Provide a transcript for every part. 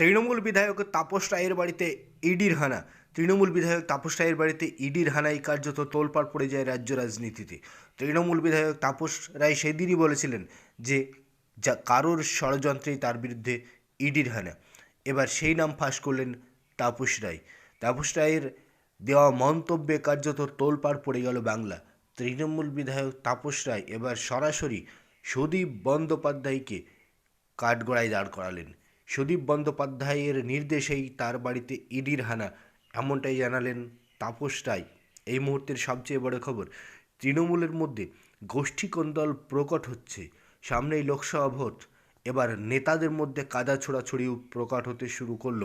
তৃণমূল বিধায়ক তাপস রায়ের বাড়িতে ইডির হানা। তৃণমূল বিধায়ক তাপস রায়ের বাড়িতে ইডির হানায় কার্যত তোলপাড় পড়ে যায় রাজ্য রাজনীতিতে। তৃণমূল বিধায়ক তাপস রায় সেদিনই বলেছিলেন যে, যা কারোর ষড়যন্ত্রেই তার বিরুদ্ধে ইডির হানা। এবার সেই নাম ফাঁস করলেন তাপস রায়। তাপস রায়ের দেওয়া মন্তব্যে কার্যত তোলপাড় পড়ে গেল বাংলা। তৃণমূল বিধায়ক তাপস রায় এবার সরাসরি সুদীপ বন্দ্যোপাধ্যায়কে কাঠগড়ায় দাঁড় করালেন। সুদীপ বন্দ্যোপাধ্যায়ের নির্দেশেই তার বাড়িতে ইডির হানা। এমনটাই জানালেন তাপস রায়। এই মুহূর্তের সবচেয়ে বড় খবর, তৃণমূলের মধ্যে গোষ্ঠী কোন্দল প্রকট হচ্ছে। সামনেই লোকসভা ভোট। এবার নেতাদের মধ্যে কাদা ছোড়াছড়িও প্রকট হতে শুরু করল।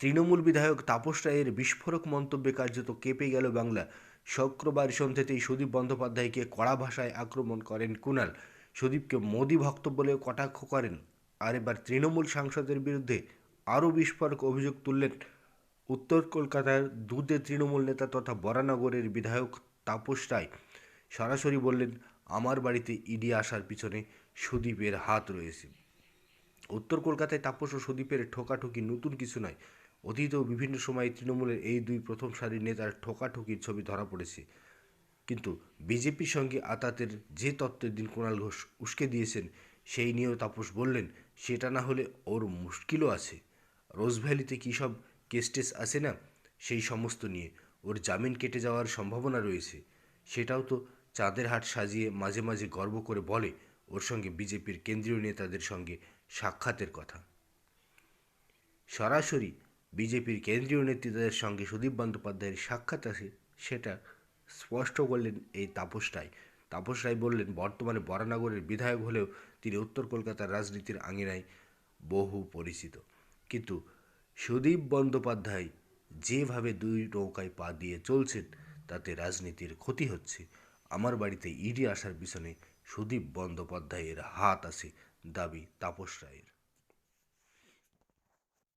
তৃণমূল বিধায়ক তাপস রায়ের বিস্ফোরক মন্তব্যে কার্যত কেঁপে গেল বাংলা। শুক্রবার সন্ধ্যেতেই সুদীপ বন্দ্যোপাধ্যায়কে কড়া ভাষায় আক্রমণ করেন কুণাল সুদীপকে মোদি ভক্ত বলেও কটাক্ষ করেন আর এবার তৃণমূল সাংসদের বিরুদ্ধে আরও বিস্ফোরক অভিযোগ তুললেন উত্তর কলকাতার দুধে তৃণমূল নেতা তথা বরানগরের বিধায়ক তাপস রায়। সরাসরি বললেন, আমার বাড়িতে ইডি আসার পিছনে সুদীপের হাত রয়েছে। উত্তর কলকাতায় তাপস ও সুদীপের ঠোকাঠুকি নতুন কিছু নয়। অতীতেও বিভিন্ন সময়ে তৃণমূলের এই দুই প্রথম সারির নেতার ঠোকাঠুকির ছবি ধরা পড়েছে। কিন্তু বিজেপির সঙ্গে আতাতের যে তত্ত্বের দিন কুণাল ঘোষ উস্কে দিয়েছেন, সেই নিয়েও তাপস বললেন সেটা না হলে ওর মুশকিলও আছে। রোজভ্যালিতে কী সব কেস্টেস আছে না? সেই সমস্ত নিয়ে ওর জামিন কেটে যাওয়ার সম্ভাবনা রয়েছে। সেটাও তো চাঁদের হাট সাজিয়ে মাঝে মাঝে গর্ব করে বলে ওর সঙ্গে বিজেপির কেন্দ্রীয় নেতাদের সঙ্গে সাক্ষাতের কথা। সরাসরি বিজেপির কেন্দ্রীয় নেতৃত্বের সঙ্গে সুদীপ বন্দ্যোপাধ্যায়ের সাক্ষাৎ আছে, সেটা স্পষ্ট করলেন এই তাপস রায়। তাপস রায় বললেন, বর্তমানে বরানগরের বিধায়ক হলেও তিনি উত্তর কলকাতার রাজনীতির আঙিনায় বহু পরিচিত। কিন্তু সুদীপ বন্দ্যোপাধ্যায় যেভাবে দুই নৌকায় পা দিয়ে চলছেন, তাতে রাজনীতির ক্ষতি হচ্ছে। আমার বাড়িতে ইডি আসার পিছনে সুদীপ বন্দ্যোপাধ্যায়ের হাত আছে, দাবি তাপস রায়ের।